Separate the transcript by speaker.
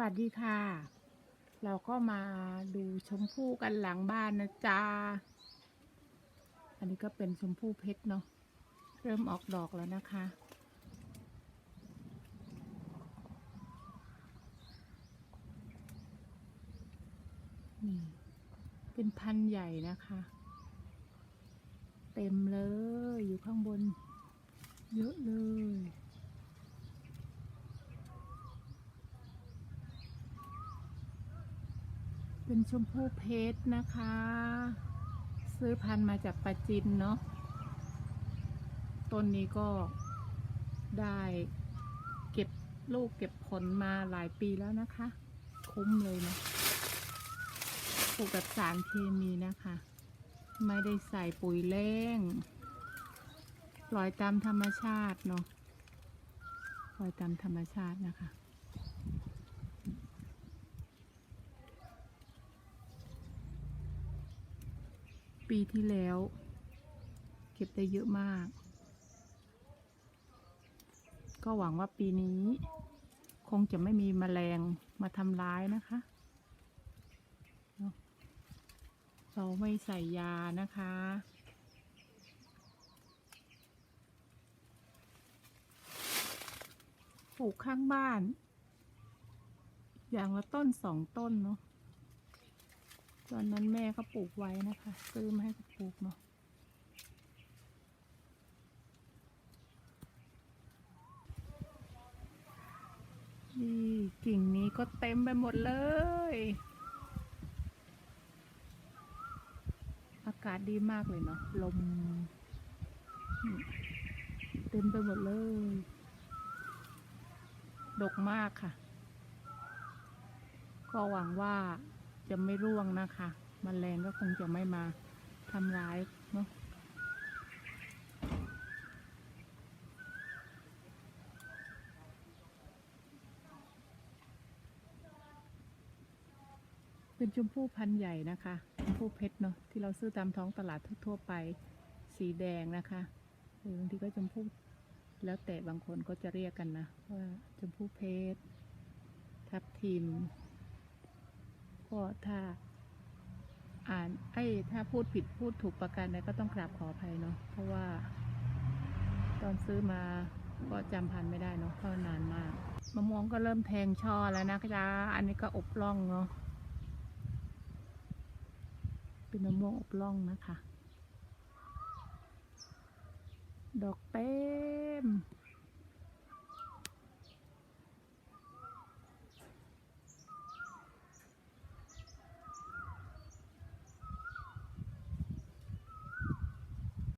Speaker 1: วัสดีค่ะ เราก็มาดูชมพู่กันหลังบ้านนะจ๊ะ อันนี้ก็เป็นชมพู่เพชรเนาะ เริ่มออกดอกแล้วนะคะ นี่เป็นพันธุ์ใหญ่นะคะ เต็มเลยอยู่อะเลย เป็นชมพู่เพชรนะคะ ซื้อพันธุ์มาจากปาจินเนาะต้นนี้ก็ได้เก็บลูกเก็บผลมาหลายปีแล้วนะคะ คุ้มเลยนะปลูกกับสารเคมีนะคะ ไม่ได้ใส่ปุ๋ยเล้งปล่อยตามธรรมชาติเนาะปล่อยตามธรรมชาตินะคะ ปีที่แล้ว เก็บได้เยอะมาก ก็หวังว่าปีนี้ คงจะไม่มีแมลงมาทำร้ายนะคะเนอะเราไม่ใส่ยานะคะปลูกข้างบ้าน อย่างละต้นสองต้นเนาะ ตอนนั้นแม่ก็ปลูกไว้นะคะ ซื้อมาให้เขาปลูกเนาะนี่กิ่งนี้ก็เต็มไปหมดเลย อากาศดีมากเลยเนาะลม เต็มไปหมดเลย ดกมากค่ะ ก็หวังว่า จะไม่ร่วงนะคะมแมลงก็คงจะไม่มาทำร้ายเนาะเป็นชมพู่พันธุ์ใหญ่นะคะชมพู่เพชรเนาะที่เราซื้อตามท้องตลาดทั่วๆไปสีแดงนะคะหรือบางทีก็ชมพู่แล้วแต่บางคนก็จะเรียกกันนะว่าชมพู่เพชรทับทิม ก็ถ้าอ่านไอ้ถ้าพูดผิดพูดถูกประการใดก็ต้องกราบขออภัยเนาะเพราะว่า ตอนซื้อมาก็จำพันไม่ได้เนาะเพราะนานมากมะม่วงก็เริ่มแทงช่อแล้วนะจ๊ะอันนี้ก็อบล่องเนาะเป็นมะม่วงอบล่องนะคะ ดอกเต็ม